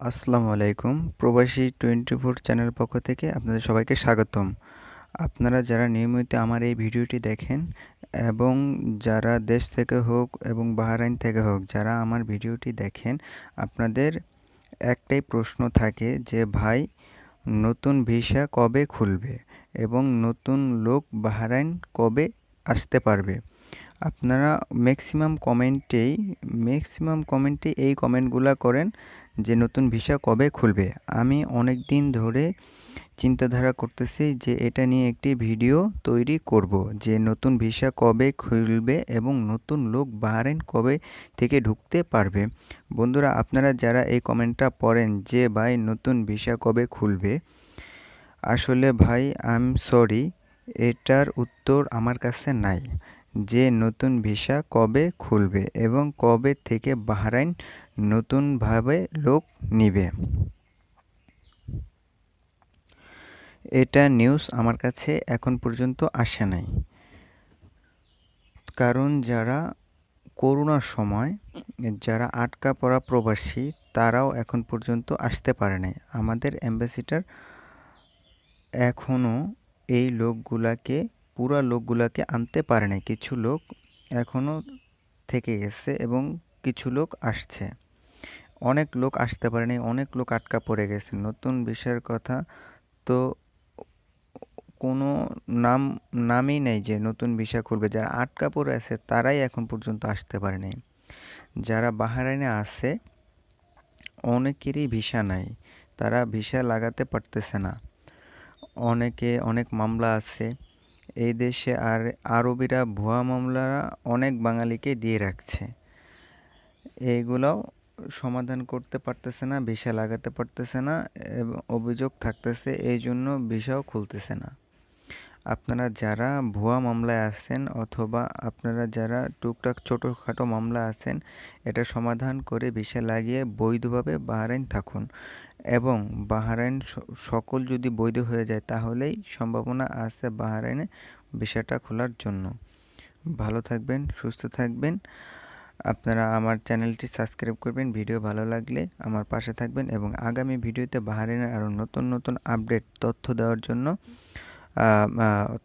আসসালামু আলাইকুম। প্রবাসী টোয়েন্টি ফোর চ্যানেল পক্ষ থেকে আপনাদের সবাইকে স্বাগতম। আপনারা যারা নিয়মিত আমার এই ভিডিওটি দেখেন এবং যারা দেশ থেকে হোক এবং বাহারাইন থেকে হোক যারা আমার ভিডিওটি দেখেন, আপনাদের একটাই প্রশ্ন থাকে যে, ভাই, নতুন ভিসা কবে খুলবে এবং নতুন লোক বাহারাইন কবে আসতে পারবে? আপনারা ম্যাক্সিমাম কমেন্টেই ম্যাক্সিমাম কমেন্টে এই কমেন্টগুলো করেন যে নতুন ভিসা কবে খুলবে। আমি অনেক দিন ধরে চিন্তাধারা করতেছি যে এটা নিয়ে একটি ভিডিও তৈরি করব যে নতুন ভিসা কবে খুলবে এবং নতুন লোক বাহারেন কবে থেকে ঢুকতে পারবে। বন্ধুরা, আপনারা যারা এই কমেন্টটা পড়েন যে ভাই নতুন ভিসা কবে খুলবে, আসলে ভাই আই এম সরি এটার উত্তর আমার কাছে নাই। যে নতুন ভিসা কবে খুলবে এবং কবে থেকে বাহরাইন নতুনভাবে লোক নিবে। এটা নিউজ আমার কাছে এখন পর্যন্ত আসে নাই। কারণ যারা করোনার সময়, যারা আটকা পড়া প্রবাসী, তারাও এখন পর্যন্ত আসতে পারে নাই। আমাদের অ্যাম্বাসিডার এখনও এই লোকগুলাকে পুরা লোকগুলাকে আনতে পারে নাই। কিছু লোক এখনও থেকে গেছে এবং কিছু লোক আসছে। অনেক লোক আসতে পারেনি অনেক লোক আটকা পড়ে গেছে। নতুন বিষয়ের কথা তো কোনো নাম, নামই নেই যে নতুন ভিসা খুলবে। যারা আটকা পড়ে আছে, তারাই এখন পর্যন্ত আসতে পারেনি যারা বাহারাইনে আছে, অনেকেরই ভিসা নাই। তারা ভিসা লাগাতে পারতেছে না। অনেকে, অনেক মামলা আছে। এই দেশে আর আরবিরা ভুয়া মামলা অনেক বাঙালিকে দিয়ে রাখছে। এইগুলাও সমাধান করতে পারতেছে না, ভিসা লাগাতে পারতেছে না, এবং অভিযোগ থাকতেছে এই জন্য ভিসাও খুলতেছে না। আপনারা যারা ভুয়া মামলায় আছেন অথবা আপনারা যারা টুকটাক ছোটোখাটো মামলা আছেন, এটা সমাধান করে ভিসা লাগিয়ে বৈধভাবে বাহারাইন থাকুন। এবং বাহারাইন সকল যদি বৈধ হয়ে যায়, তাহলেই সম্ভাবনা আছে বাহারাইনে ভিসাটা খোলার জন্য। ভালো থাকবেন, সুস্থ থাকবেন। আপনারা আমার চ্যানেলটি সাবস্ক্রাইব করবেন, ভিডিও ভালো লাগলে আমার পাশে থাকবেন এবং আগামী ভিডিওতে বাহারিনের আরও নতুন নতুন আপডেট, তথ্য দেওয়ার জন্য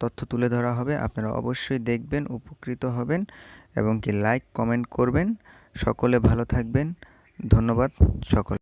তথ্য তুলে ধরা হবে। আপনারা অবশ্যই দেখবেন, উপকৃত হবেন এবং কি লাইক কমেন্ট করবেন। সকলে ভালো থাকবেন। ধন্যবাদ সকল